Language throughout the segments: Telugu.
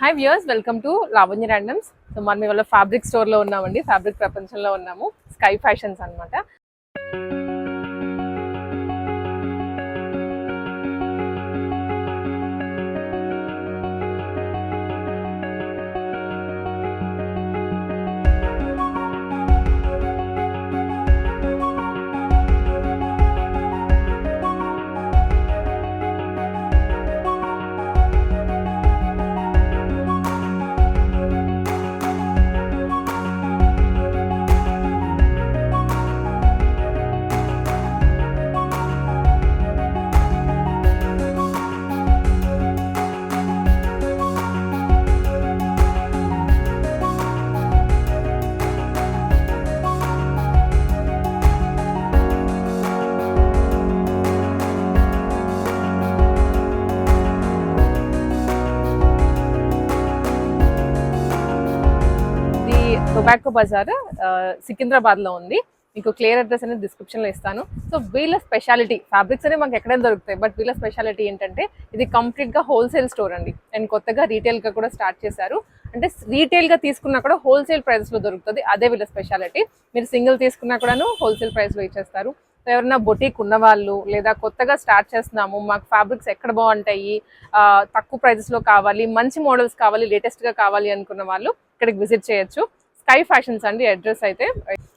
Hi viewers welcome to Lavanya randoms so మనం ఇవాళ ఫ్యాబ్రిక్ స్టోర్లో ఉన్నామండి. ఫ్యాబ్రిక్ ప్రపంచంలో ఉన్నాము. స్కై ఫ్యాషన్స్ అన్నమాట. టొబాకో బజార్ సికింద్రాబాద్లో ఉంది. మీకు క్లియర్ అడ్రస్ అనేది డిస్క్రిప్షన్లో ఇస్తాను. సో వీళ్ళ స్పెషాలిటీ ఫ్యాబ్రిక్స్ అనేవి మాకు ఎక్కడైనా దొరుకుతాయి. బట్ వీళ్ళ స్పెషాలిటీ ఏంటంటే ఇది కంప్లీట్గా హోల్సేల్ స్టోర్ అండి. అండ్ కొత్తగా రీటైల్గా కూడా స్టార్ట్ చేశారు. అంటే రీటైల్గా తీసుకున్నా కూడా హోల్సేల్ ప్రైస్లో దొరుకుతుంది. అదే వీళ్ళ స్పెషాలిటీ మీరు సింగిల్ తీసుకున్నా కూడాను హోల్సేల్ ప్రైస్లో ఇచ్చేస్తారు. సో ఎవరైనా బొటీక్ ఉన్న వాళ్ళు లేదా కొత్తగా స్టార్ట్ చేస్తున్నాము మాకు ఫ్యాబ్రిక్స్ ఎక్కడ బాగుంటాయి తక్కువ ప్రైజెస్లో కావాలి మంచి మోడల్స్ కావాలి లేటెస్ట్గా కావాలి అనుకున్న వాళ్ళు ఇక్కడికి విజిట్ చేయొచ్చు. స్కై ఫ్యాషన్స్ అండి అడ్రస్ అయితే.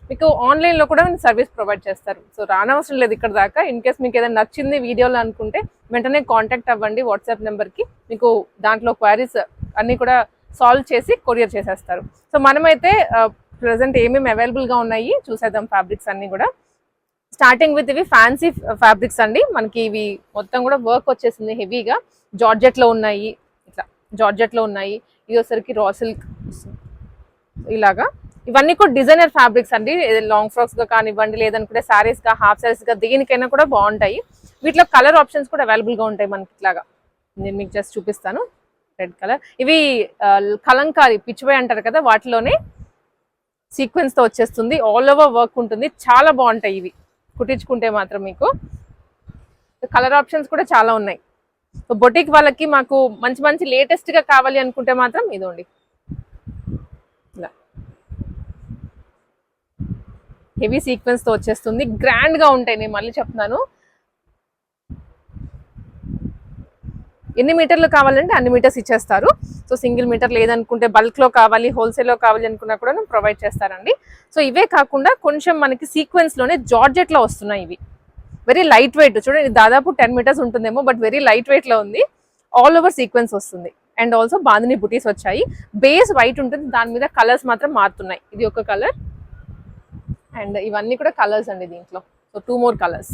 మీకు ఆన్లైన్లో కూడా సర్వీస్ ప్రొవైడ్ చేస్తారు. సో రానవసరం లేదు ఇక్కడ దాకా. ఇన్ కేస్ మీకు ఏదైనా నచ్చింది వీడియోలో అనుకుంటే వెంటనే కాంటాక్ట్ అవ్వండి వాట్సాప్ నెంబర్కి మీకు దాంట్లో క్వైరీస్ అన్నీ కూడా సాల్వ్ చేసి కొరియర్ చేసేస్తారు. సో మనమైతే ప్రజెంట్ ఏమేమి అవైలబుల్గా ఉన్నాయి చూసేద్దాం ఫ్యాబ్రిక్స్ అన్నీ కూడా. స్టార్టింగ్ విత్ ఇవి ఫ్యాన్సీ ఫ్యాబ్రిక్స్ అండి. మనకి ఇవి మొత్తం కూడా వర్క్ వచ్చేసింది హెవీగా జార్జెట్లో ఉన్నాయి. ఇట్లా జార్జెట్లో ఉన్నాయి. ఇది వచ్చరికి రా సిల్క్ ఇలాగా. ఇవన్నీ కూడా డిజైనర్ ఫ్యాబ్రిక్స్ అండి. లాంగ్ ఫ్రాక్స్గా కానివ్వండి లేదనుకుంటే శారీస్గా హాఫ్ సారీస్గా దేనికైనా కూడా బాగుంటాయి. వీటిలో కలర్ ఆప్షన్స్ కూడా అవైలబుల్గా ఉంటాయి మనకి ఇట్లాగా. నేను మీకు జస్ట్ చూపిస్తాను. రెడ్ కలర్ ఇవి కలంకారి పిచ్చిపోయి అంటారు కదా వాటిలోనే సీక్వెన్స్తో వచ్చేస్తుంది. ఆల్ ఓవర్ వర్క్ ఉంటుంది. చాలా బాగుంటాయి ఇవి. కుట్టించుకుంటే మాత్రం మీకు. కలర్ ఆప్షన్స్ కూడా చాలా ఉన్నాయి. సో బొటిక్ వాళ్ళకి మాకు మంచి మంచి లేటెస్ట్గా కావాలి అనుకుంటే మాత్రం ఇదండి. హెవీ సీక్వెన్స్తో వచ్చేస్తుంది. గ్రాండ్గా ఉంటాయి. నేను మళ్ళీ చెప్తున్నాను. ఎన్ని మీటర్లు కావాలంటే అన్ని మీటర్స్ ఇచ్చేస్తారు. సో సింగిల్ మీటర్ లేదనుకుంటే బల్క్లో కావాలి హోల్సేల్లో కావాలి అనుకున్నా కూడా ప్రొవైడ్ చేస్తారండి. సో ఇవే కాకుండా కొంచెం మనకి సీక్వెన్స్లోనే జార్జెట్లో వస్తున్నాయి ఇవి. వెరీ లైట్ వెయిట్ చూడండి దాదాపు టెన్ మీటర్స్ ఉంటుందేమో బట్ వెరీ లైట్ వెయిట్లో ఉంది. ఆల్ ఓవర్ సీక్వెన్స్ వస్తుంది. అండ్ ఆల్సో బాందిని బుటీస్ వచ్చాయి. బేస్ వైట్ ఉంటుంది. దాని మీద కలర్స్ మాత్రం మారుతున్నాయి. ఇది ఒక కలర్ అండ్ ఇవన్నీ కూడా కలర్స్ అండి దీంట్లో. సో టూ మోర్ కలర్స్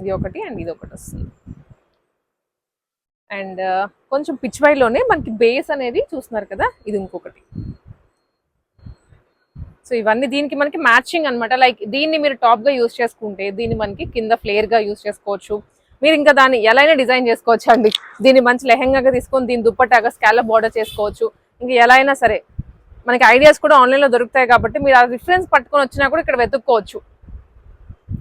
ఇది ఒకటి అండ్ ఇది ఒకటి వస్తుంది. అండ్ uh, కొంచెం పిచ్ మనకి బేస్ అనేది చూస్తున్నారు కదా ఇది ఇంకొకటి. సో ఇవన్నీ దీనికి మనకి మ్యాచింగ్ అన్నమాట. లైక్ దీన్ని మీరు టాప్గా యూస్ చేసుకుంటే దీన్ని మనకి కింద ఫ్లేర్గా యూస్ చేసుకోవచ్చు. మీరు ఇంకా దాన్ని ఎలా అయినా డిజైన్ చేసుకోవచ్చు అండి దీన్ని మంచి లెహంగాగా తీసుకొని దీని దుప్పటాగా స్కాలప్ బార్డర్ చేసుకోవచ్చు. ఇంకా ఎలా అయినా సరే మనకి ఐడియాస్ కూడా ఆన్లైన్లో దొరుకుతాయి కాబట్టి మీరు ఆ రిఫరెన్స్ పట్టుకొని వచ్చినా కూడా ఇక్కడ వెతుక్కోవచ్చు.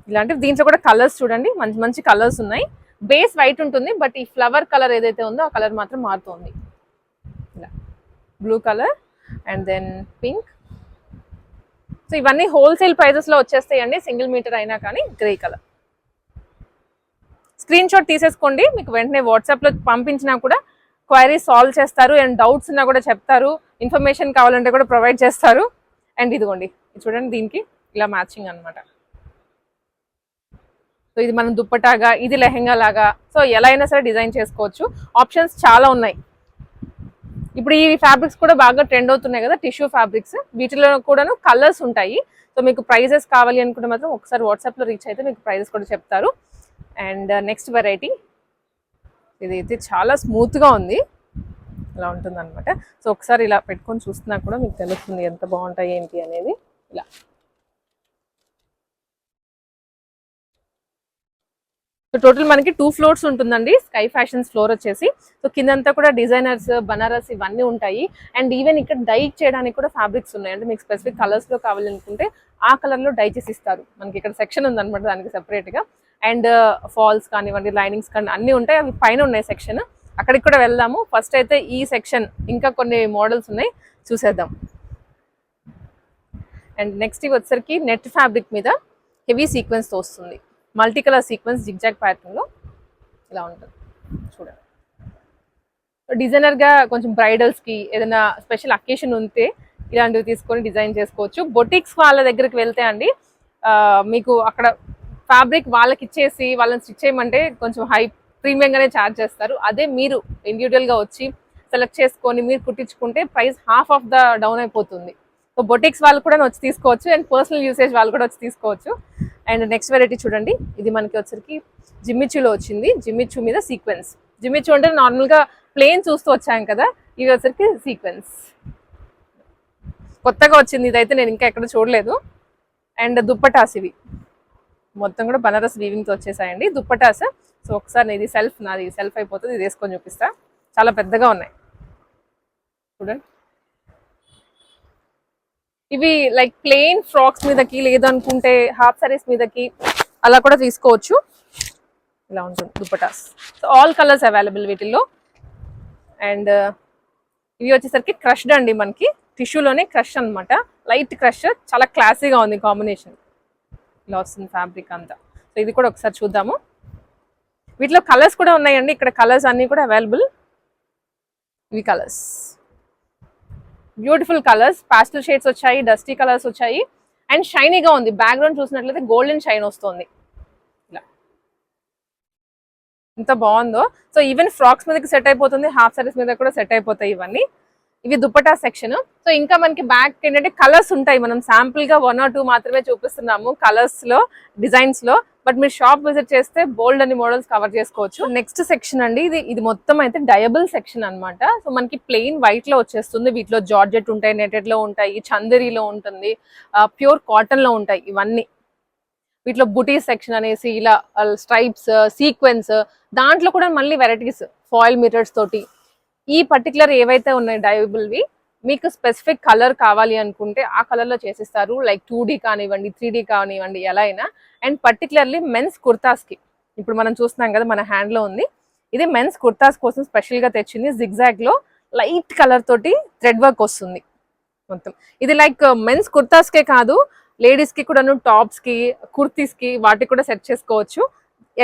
ఇలాంటివి దీంట్లో కూడా కలర్స్ చూడండి. మంచి మంచి కలర్స్ ఉన్నాయి. బేస్ వైట్ ఉంటుంది బట్ ఈ ఫ్లవర్ కలర్ ఏదైతే ఉందో ఆ కలర్ మాత్రం మారుతుంది. ఇలా. Blue colour and then pink so ఇవన్నీ హోల్సేల్ ప్రైజెస్లో వచ్చేస్తాయండి. సింగిల్ మీటర్ అయినా కానీ గ్రే కలర్ స్క్రీన్ షాట్ తీసేసుకోండి. మీకు వెంటనే వాట్సాప్లో పంపించినా కూడా క్వైరీ సాల్వ్ చేస్తారు. అండ్ డౌట్స్ ఉన్నా కూడా చెప్తారు. ఇన్ఫర్మేషన్ కావాలంటే కూడా ప్రొవైడ్ చేస్తారు. అండ్ ఇదిగోండి ఇది చూడండి దీనికి ఇలా మ్యాచింగ్ అన్నమాట. సో ఇది మనం దుప్పటాగా ఇది లెహెంగా లాగా సో ఎలా అయినా సరే డిజైన్ చేసుకోవచ్చు. ఆప్షన్స్ చాలా ఉన్నాయి. ఇప్పుడు ఈ ఫ్యాబ్రిక్స్ కూడా బాగా ట్రెండ్ అవుతున్నాయి కదా టిష్యూ ఫ్యాబ్రిక్స్ వీటిలో కూడాను కలర్స్ ఉంటాయి. సో మీకు ప్రైజెస్ కావాలి అనుకుంటే మాత్రం ఒకసారి వాట్సాప్లో రీచ్ అయితే మీకు ప్రైజెస్ కూడా చెప్తారు. అండ్ నెక్స్ట్ వెరైటీ ఇది అయితే చాలా స్మూత్గా ఉంది. ఇలా ఉంటుంది అనమాట సో ఒకసారి ఇలా పెట్టుకొని చూస్తున్నా కూడా మీకు తెలుస్తుంది ఎంత బాగుంటాయి ఏంటి అనేది. ఇలా. సో టోటల్ మనకి టూ ఫ్లోర్స్ ఉంటుందండి. స్కై ఫ్యాషన్స్ ఫ్లోర్ వచ్చేసి. సో కిందంతా కూడా డిజైనర్స్ బనారస్ ఇవన్నీ ఉంటాయి. అండ్ ఈవెన్ ఇక్కడ డై చేయడానికి కూడా ఫ్యాబ్రిక్స్ ఉన్నాయి. అంటే మీకు స్పెసిఫిక్ కలర్స్లో కావాలనుకుంటే ఆ కలర్లో డై చేసి ఇస్తారు. మనకి ఇక్కడ సెక్షన్ ఉంది దానికి సెపరేట్గా. అండ్ ఫాల్స్ కానివ్వండి లైనింగ్స్ కానీ అన్ని ఉంటాయి. అవి పైన ఉన్నాయి సెక్షన్. అక్కడికి కూడా వెళ్దాము. ఫస్ట్ అయితే ఈ సెక్షన్ ఇంకా కొన్ని మోడల్స్ ఉన్నాయి. చూసేద్దాం. అండ్ నెక్స్ట్ ఇవి వచ్చేసరికి నెట్ ఫ్యాబ్రిక్ మీద హెవీ సీక్వెన్స్తో వస్తుంది మల్టీ కలర్ సీక్వెన్స్ జిగ్జాగ్ ప్యాటర్న్లో ఇలా ఉంటుంది. చూడండి. డిజైనర్గా కొంచెం బ్రైడల్స్కి ఏదైనా స్పెషల్ అకేషన్ ఉంటే ఇలాంటివి తీసుకొని డిజైన్ చేసుకోవచ్చు. బొటిక్స్ వాళ్ళ దగ్గరికి వెళ్తే అండి మీకు అక్కడ ఫ్యాబ్రిక్ వాళ్ళకి ఇచ్చేసి వాళ్ళని స్టిచ్ చేయమంటే కొంచెం హై ప్రీమియంగానే ఛార్జ్ చేస్తారు. అదే మీరు ఇండివిజువల్గా వచ్చి సెలెక్ట్ చేసుకొని మీరు కుట్టించుకుంటే price half of the down అయిపోతుంది. సో బొటిక్స్ వాళ్ళు కూడా వచ్చి తీసుకోవచ్చు అండ్ పర్సనల్ యూసేజ్ వాళ్ళు కూడా వచ్చి తీసుకోవచ్చు. అండ్ నెక్స్ట్ వెరైటీ చూడండి. ఇది మనకి వచ్చరికి జిమ్మిచ్చులో వచ్చింది. జిమ్మిచ్చు మీద సీక్వెన్స్ జిమ్మిచ్చు అంటే నార్మల్గా ప్లేన్ చూస్తూ వచ్చాం కదా. ఇవి వచ్చరికి సీక్వెన్స్ కొత్తగా వచ్చింది. ఇదైతే నేను ఇంకా ఎక్కడ చూడలేదు. అండ్ దుప్పటాస్ ఇవి. మొత్తం కూడా బనారస్ వీవింగ్తో వచ్చేసాయండి. దుప్పటాస్. సో ఒకసారి ఇది సెల్ఫ్ నాది సెల్ఫ్ అయిపోతుంది ఇది వేసుకొని చూపిస్తా. చాలా పెద్దగా ఉన్నాయి. చూడండి. ఇవి లైక్ ప్లెయిన్ ఫ్రాక్స్ మీదకి లేదనుకుంటే హాఫ్ సారీస్ మీదకి అలా కూడా తీసుకోవచ్చు. ఇలా ఉంటుంది dupattas. So all colours available వీటిల్లో. అండ్ uh, ఇవి వచ్చేసరికి క్రష్డ్ అండి మనకి. టిష్యూలోనే క్రష్ అన్నమాట. లైట్ క్రష్ చాలా క్లాసీగా ఉంది కాంబినేషన్ ఇలా వస్తుంది ఫ్యాబ్రిక్ అంతా. సో ఇది కూడా ఒకసారి చూద్దాము. వీటిలో కలర్స్ కూడా ఉన్నాయండి. ఇక్కడ కలర్స్ అన్నీ కూడా అవైలబుల్. ఇవి colours. Beautiful colours. Pastel shades వచ్చాయి డస్టీ కలర్స్ వచ్చాయి. అండ్ షైనీగా ఉంది. బ్యాక్గ్రౌండ్ చూసినట్లయితే గోల్డెన్ షైన్ వస్తుంది. ఇలా. ఎంత బాగుందో. సో ఈవెన్ ఫ్రాక్స్ మీదకి సెట్ అయిపోతుంది. హాఫ్ సారీస్ మీద కూడా సెట్ అయిపోతాయి ఇవన్నీ. ఇవి దుపటా సెక్షన్. సో ఇంకా మనకి బ్యాక్ ఏంటంటే కలర్స్ ఉంటాయి. మనం శాంపుల్గా వన్ ఆర్ టూ మాత్రమే చూపిస్తున్నాము కలర్స్లో డిజైన్స్లో. బట్ మీరు షాప్ విజిట్ చేస్తే బోల్డ్ అన్ని మోడల్స్ కవర్ చేసుకోవచ్చు. నెక్స్ట్ సెక్షన్ అండి. ఇది ఇది మొత్తం అయితే డయబుల్ సెక్షన్ అన్నమాట. సో మనకి ప్లెయిన్ వైట్లో వచ్చేస్తుంది. వీటిలో జార్జెట్ ఉంటాయి నెటెడ్లో ఉంటాయి చందరిలో ఉంటుంది ప్యూర్ కాటన్లో ఉంటాయి ఇవన్నీ. వీటిలో బుటీ సెక్షన్ అనేసి ఇలా స్ట్రైప్స్ సీక్వెన్స్ దాంట్లో కూడా మళ్ళీ వెరైటీస్ ఫాయిల్ మిరర్స్ తోటి. ఈ పర్టికులర్ ఏవైతే ఉన్నాయి డైవబుల్వి మీకు స్పెసిఫిక్ కలర్ కావాలి అనుకుంటే ఆ కలర్లో చేసిస్తారు. లైక్ టూ డీ కానివ్వండి త్రీ డీ కానివ్వండి ఎలా అయినా. అండ్ పర్టికులర్లీ మెన్స్ కుర్తాస్కి. ఇప్పుడు మనం చూస్తున్నాం కదా మన హ్యాండ్లో ఉంది. ఇది మెన్స్ కుర్తాస్ కోసం స్పెషల్గా తెచ్చింది. జిగ్జాగ్లో లైట్ కలర్ తోటి థ్రెడ్ వర్క్ వస్తుంది. మొత్తం. ఇది లైక్ మెన్స్ కుర్తాస్ కే కాదు లేడీస్కి కూడాను టాప్స్కి కుర్తీస్కి వాటికి కూడా సెట్ చేసుకోవచ్చు.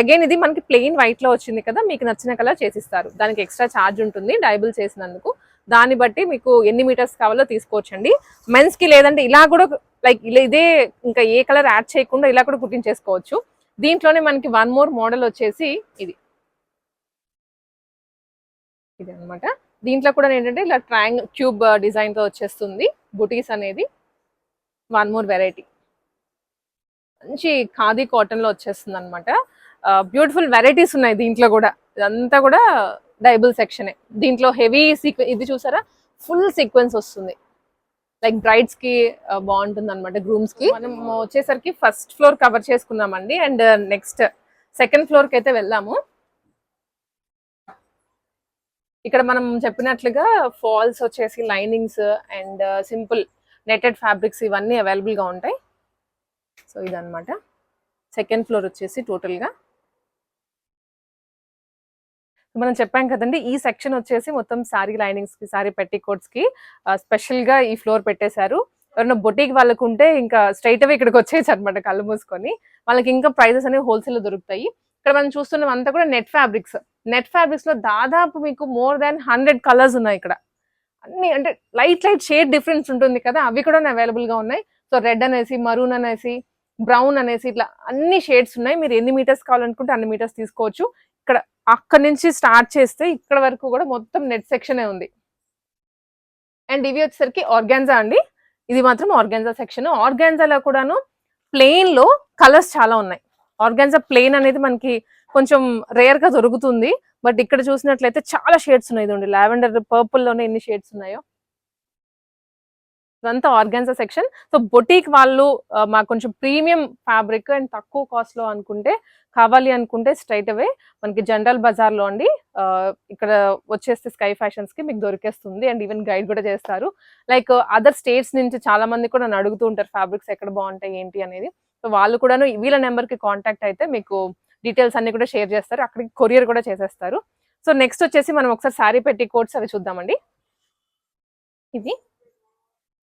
అగైన్ ఇది మనకి ప్లెయిన్ వైట్లో వచ్చింది కదా మీకు నచ్చిన కలర్ చేసిస్తారు. దానికి ఎక్స్ట్రా ఛార్జ్ ఉంటుంది డైబుల్ చేసినందుకు. దాన్ని బట్టి మీకు ఎన్ని మీటర్స్ కావాలో తీసుకోవచ్చండి. మెన్స్కి లేదంటే ఇలా కూడా లైక్ ఇలా ఇదే ఇంకా ఏ కలర్ యాడ్ చేయకుండా ఇలా కూడా కుట్టించేసుకోవచ్చు. దీంట్లోనే మనకి వన్ మోర్ మోడల్ వచ్చేసి ఇది. ఇది అన్నమాట. దీంట్లో కూడా ఏంటంటే ఇలా ట్రాంగ్ క్యూబ్ డిజైన్తో వచ్చేస్తుంది బుటీస్ అనేది. వన్ మోర్ వెరైటీ మంచి ఖాదీ కాటన్లో వచ్చేస్తుంది అనమాట బ్యూటిఫుల్ వెరైటీస్ ఉన్నాయి దీంట్లో కూడా. ఇదంతా కూడా డైబుల్ సెక్షనే దీంట్లో హెవీ సీక్వెన్ ఇది చూసారా? ఫుల్ సీక్వెన్స్ వస్తుంది. లైక్ బ్రైడ్స్కి బాగుంటుంది అనమాట గ్రూమ్స్కి. మనం వచ్చేసరికి ఫస్ట్ ఫ్లోర్ కవర్ చేసుకున్నామండి అండ్ నెక్స్ట్ సెకండ్ ఫ్లోర్కి అయితే వెళ్దాము. ఇక్కడ మనం చెప్పినట్లుగా ఫాల్స్ వచ్చేసి linings and simple netted fabrics ఇవన్నీ అవైలబుల్గా ఉంటాయి. సో ఇదనమాట సెకండ్ ఫ్లోర్ వచ్చేసి టోటల్గా. మనం చెప్పాం కదండి ఈ సెక్షన్ వచ్చేసి మొత్తం సారీ లైనింగ్స్కి సారీ పెట్టికోట్స్కి స్పెషల్గా ఈ ఫ్లోర్ పెట్టేశారు. ఎవరైనా బొటీక్ వాళ్ళకు ఉంటే ఇంకా స్ట్రైట్ అవే ఇక్కడికి వచ్చేసి అనమాట కళ్ళు మూసుకొని. వాళ్ళకి ఇంకా ప్రైజెస్ అనేవి హోల్సేల్ దొరుకుతాయి. ఇక్కడ మనం చూస్తున్నాం అంతా కూడా నెట్ ఫ్యాబ్రిక్స్ నెట్ ఫ్యాబ్రిక్స్లో దాదాపు మీకు మోర్ దాన్ హండ్రెడ్ కలర్స్ ఉన్నాయి ఇక్కడ. అన్ని అంటే లైట్ లైట్ షేడ్ డిఫరెన్స్ ఉంటుంది కదా అవి కూడా అవైలబుల్గా ఉన్నాయి. సో రెడ్ అనేసి మరూన్ అనేసి బ్రౌన్ అనేసి ఇట్లా అన్ని షేడ్స్ ఉన్నాయి. మీరు ఎన్ని మీటర్స్ కావాలనుకుంటే అన్ని మీటర్స్ తీసుకోవచ్చు. ఇక్కడ అక్కడి నుంచి స్టార్ట్ చేస్తే ఇక్కడ వరకు కూడా మొత్తం నెట్ సెక్షనే ఉంది. అండ్ ఇవి వచ్చేసరికి ఆర్గాన్జా అండి. ఇది మాత్రం ఆర్గాన్జా సెక్షన్. ఆర్గాన్జాలో కూడాను ప్లెయిన్లో కలర్స్ చాలా ఉన్నాయి. ఆర్గాన్జా ప్లెయిన్ అనేది మనకి కొంచెం రేర్గా దొరుకుతుంది. బట్ ఇక్కడ చూసినట్లయితే చాలా షేడ్స్ ఉన్నాయి. ఇదండి లావెండర్ పర్పుల్లోనే ఎన్ని షేడ్స్ ఉన్నాయో. ఇదంతా ఆర్గాన్సా సెక్షన్. సో బొటీక్ వాళ్ళు మాకు కొంచెం ప్రీమియం ఫ్యాబ్రిక్ అండ్ తక్కువ కాస్ట్లో అనుకుంటే కావాలి అనుకుంటే స్ట్రైట్ అవే మనకి జనరల్ బజార్లో అండి. ఇక్కడ వచ్చేస్తే స్కై ఫ్యాషన్స్కి మీకు దొరికేస్తుంది అండ్ ఈవెన్ గైడ్ కూడా చేస్తారు. లైక్ అదర్ స్టేట్స్ నుంచి చాలా మంది కూడా నన్ను అడుగుతూ ఉంటారు ఫ్యాబ్రిక్స్ ఎక్కడ బాగుంటాయి ఏంటి? అనేది. సో వాళ్ళు కూడాను వీళ్ళ నెంబర్కి కాంటాక్ట్ అయితే మీకు డీటెయిల్స్ అన్ని కూడా షేర్ చేస్తారు. అక్కడికి కొరియర్ కూడా చేసేస్తారు. సో నెక్స్ట్ వచ్చేసి మనం ఒకసారి శారీ పెట్టి కోట్స్ అవి చూద్దామండి. ఇవి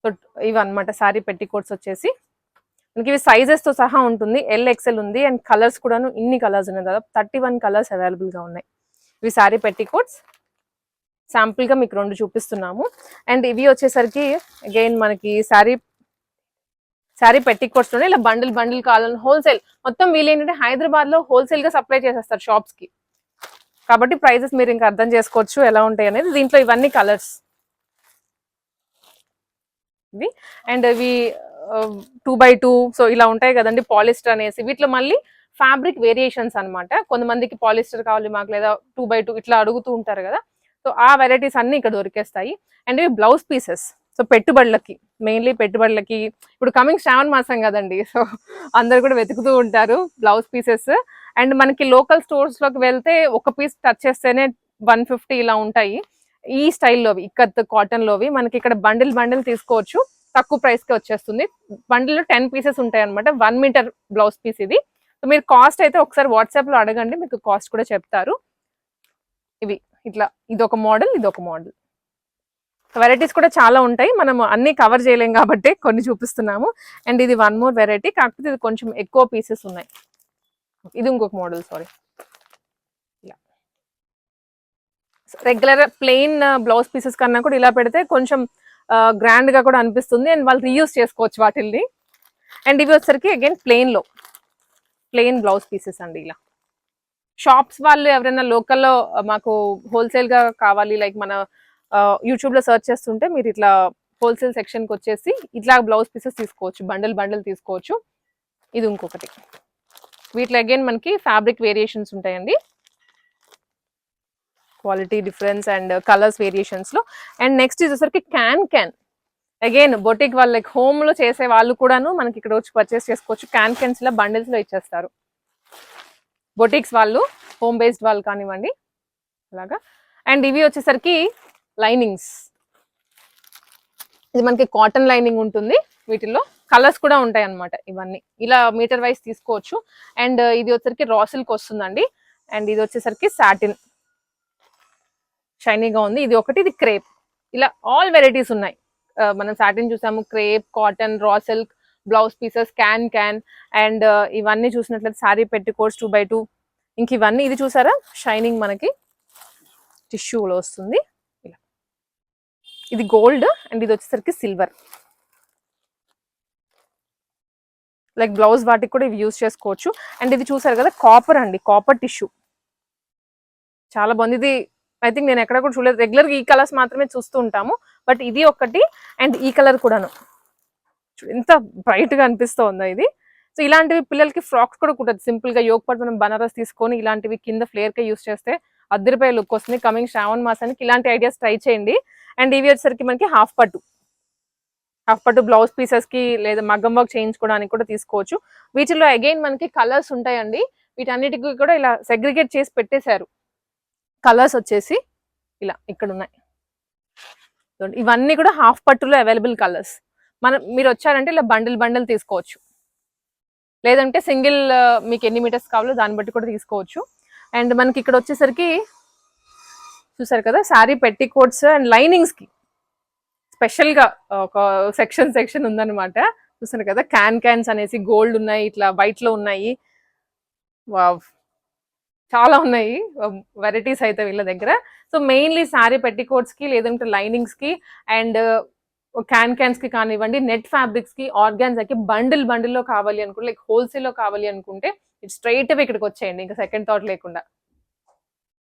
సో ఇవన్నమాట శారీ పెట్టికోట్స్ వచ్చేసి. మనకి ఇవి సైజెస్తో సహా ఉంటుంది. ఎల్ ఎక్సెల్ ఉంది. అండ్ కలర్స్ కూడాను ఇన్ని కలర్స్ ఉన్నాయి. దాదాపు థర్టీ వన్ కలర్స్ అవైలబుల్గా ఉన్నాయి. ఇవి శారీ పెట్టికోట్స్ శాంపుల్గా గా మీకు రెండు చూపిస్తున్నాము. అండ్ ఇవి వచ్చేసరికి అగైన్ మనకి శారీ శారీ పెట్టికోట్స్లోనే ఇలా బండిల్ బండిల్ కావాలని హోల్సేల్ మొత్తం వీళ్ళు ఏంటంటే హైదరాబాద్లో హోల్సేల్గా సప్లై చేసేస్తారు షాప్స్కి. కాబట్టి ప్రైజెస్ మీరు ఇంకా అర్థం చేసుకోవచ్చు ఎలా ఉంటాయి అనేది. దీంట్లో ఇవన్నీ కలర్స్ ఇవి అండ్ ఇవి టూ బై టూ సో ఇలా ఉంటాయి కదండి పాలిస్టర్ అనేసి. వీటిలో మళ్ళీ ఫ్యాబ్రిక్ వేరియేషన్స్ అన్నమాట. కొంతమందికి పాలిస్టర్ కావాలి మాకు లేదా టూ బై టూ ఇట్లా అడుగుతూ ఉంటారు కదా. సో ఆ వెరైటీస్ అన్ని ఇక్కడ దొరికేస్తాయి. అండ్ ఇవి బ్లౌజ్ పీసెస్ సో పెట్టుబడులకి మెయిన్లీ పెట్టుబడులకి. ఇప్పుడు కమింగ్ శ్రావణ మాసం కదండి సో అందరు కూడా వెతుకుతూ ఉంటారు బ్లౌజ్ పీసెస్ అండ్ మనకి లోకల్ స్టోర్స్లోకి వెళ్తే ఒక పీస్ టచ్ చేస్తేనే వన్ ఫిఫ్టీ ఇలా ఉంటాయి. ఈ స్టైల్లోవి ఇక్కత్ కాటన్ లోవి మనకి ఇక్కడ బండిల్ బండిల్ తీసుకోవచ్చు. తక్కువ ప్రైస్కి వచ్చేస్తుంది. బండిల్లో టెన్ పీసెస్ ఉంటాయి అనమాట వన్ మీటర్ బ్లౌజ్ పీస్ ఇది. సో మీరు కాస్ట్ అయితే ఒకసారి వాట్సాప్లో అడగండి మీకు కాస్ట్ కూడా చెప్తారు. ఇవి ఇట్లా ఇదొక మోడల్ ఇదొక మోడల్. వెరైటీస్ కూడా చాలా ఉంటాయి. మనం అన్ని కవర్ చేయలేం కాబట్టి కొన్ని చూపిస్తున్నాము. అండ్ ఇది వన్ మోర్ వెరైటీ కాకపోతే ఇది కొంచెం ఎక్కువ పీసెస్ ఉన్నాయి. ఇది ఇంకొక మోడల్ సారీ ఇలా రెగ్యులర్ ప్లెయిన్ బ్లౌజ్ పీసెస్ కన్నా కూడా ఇలా పెడితే కొంచెం గ్రాండ్గా కూడా అనిపిస్తుంది. అండ్ వాళ్ళు రీయూస్ చేసుకోవచ్చు వాటిల్ని. అండ్ ఇవి వచ్చరికి అగైన్ ప్లెయిన్లో. ప్లెయిన్ బ్లౌజ్ పీసెస్ అండి ఇలా. షాప్స్ వాళ్ళు ఎవరైనా లోకల్లో మాకు హోల్సేల్గా కావాలి లైక్ మన యూట్యూబ్లో సెర్చ్ చేస్తుంటే మీరు ఇట్లా హోల్సేల్ సెక్షన్కి వచ్చేసి ఇట్లా బ్లౌజ్ పీసెస్ తీసుకోవచ్చు. బండిల్ బండిల్ తీసుకోవచ్చు. ఇది ఇంకొకటి. వీటిలో అగైన్ మనకి ఫ్యాబ్రిక్ వేరియేషన్స్ ఉంటాయండి. క్వాలిటీ డిఫరెన్స్ అండ్ కలర్స్ వేరియేషన్స్లో. అండ్ నెక్స్ట్ వచ్చేసరికి క్యాన్ క్యాన్ అగైన్ బొటిక్ వాళ్ళకి హోమ్లో చేసే వాళ్ళు కూడాను మనకి ఇక్కడ వచ్చి పర్చేస్ చేసుకోవచ్చు. క్యాన్ క్యాన్స్లో బండిల్స్లో ఇచ్చేస్తారు. బొటిక్స్ వాళ్ళు హోమ్ బేస్డ్ వాళ్ళు కానివ్వండి. అలాగా. అండ్ ఇవి వచ్చేసరికి లైనింగ్స్ ఇది మనకి కాటన్ లైనింగ్ ఉంటుంది. వీటిల్లో కలర్స్ కూడా ఉంటాయి అన్నమాట ఇవన్నీ. ఇలా మీటర్ వైజ్ తీసుకోవచ్చు. అండ్ uh, ఇది వచ్చేసరికి రాసిల్కి వస్తుందండి. అండ్ ఇది వచ్చేసరికి సాటిన్ షైనీగా ఉంది. ఇది ఒకటి ఇది క్రేప్. ఇలా ఆల్ వెరైటీస్ ఉన్నాయి. మనం సాటిన్ చూసాము crepe cotton raw silk blouse pieces can can. And ఇవన్నీ చూసినట్లయితే శారీ పెట్టి కోర్స్ టూ బై టూ. ఇంక ఇవన్నీ ఇది చూసారా? షైనింగ్ మనకి. టిష్యూలో వస్తుంది. ఇలా. ఇది గోల్డ్ అండ్ ఇది వచ్చేసరికి సిల్వర్. లైక్ బ్లౌజ్ వాటికి కూడా ఇవి యూజ్ చేసుకోవచ్చు. అండ్ ఇది చూసారు కదా కాపర్ అండి. Copper tissue. చాలా బాగుంది. ఇది ఐ థింక్ నేను ఎక్కడ కూడా చూడలేదు. రెగ్యులర్గా ఈ కలర్స్ మాత్రమే చూస్తూ ఉంటాము. బట్ ఇది ఒకటి అండ్ ఈ కలర్ కూడాను. ఎంత బ్రైట్గా అనిపిస్తుందో ఇది. సో ఇలాంటివి పిల్లలకి ఫ్రాక్స్ కూడా కుట్టదు సింపుల్గా యోగ్ మనం బనారస్ తీసుకొని ఇలాంటివి కింద ఫ్లేర్గా యూస్ చేస్తే అద్దరిపై లుక్ వస్తుంది. కమింగ్ శ్రావణ మాసానికి ఇలాంటి ఐడియాస్ ట్రై చేయండి. అండ్ ఇవి వచ్చేసరికి మనకి హాఫ్ పట్టు. హాఫ్ పట్టు బ్లౌజ్ పీసెస్కి లేదా మగ్గం వర్క్ చేయించుకోవడానికి కూడా తీసుకోవచ్చు. వీటిలో అగైన్ మనకి కలర్స్ ఉంటాయండి. వీటన్నిటికి కూడా ఇలా సెగ్రిగేట్ చేసి పెట్టేశారు. కలర్స్ వచ్చేసి ఇలా ఇక్కడ ఉన్నాయి ఇవన్నీ కూడా హాఫ్ పట్టులో అవైలబుల్ కలర్స్. మనం మీరు వచ్చారంటే ఇలా బండిల్ బండిల్ తీసుకోవచ్చు. లేదంటే సింగిల్ మీకు ఎన్ని మీటర్స్ కావాలో దాన్ని బట్టి కూడా తీసుకోవచ్చు. అండ్ మనకి ఇక్కడ వచ్చేసరికి చూసారు కదా శారీ పెట్టి కోట్స్ అండ్ లైనింగ్స్కి స్పెషల్గా ఒక సెక్షన్ సెక్షన్ ఉందన్నమాట. చూసారు కదా క్యాన్ క్యాన్స్ అనేసి గోల్డ్ ఉన్నాయి ఇట్లా వైట్లో ఉన్నాయి. వావ్! చాలా ఉన్నాయి um, వెరైటీస్ అయితే వీళ్ళ దగ్గర. సో మెయిన్లీ శారీ పెట్టికోట్స్కి లేదంటే లైనింగ్స్కి అండ్ క్యాన్ క్యాన్స్కి కానివ్వండి నెట్ ఫ్యాబ్రిక్స్కి ఆర్గాన్స్కి బండిల్ బండిల్లో కావాలి అనుకుంటే లైక్ హోల్సేల్లో కావాలి అనుకుంటే ఇట్ స్ట్రైట్ ఇక్కడికి వచ్చేయండి ఇంకా సెకండ్ థాట్ లేకుండా.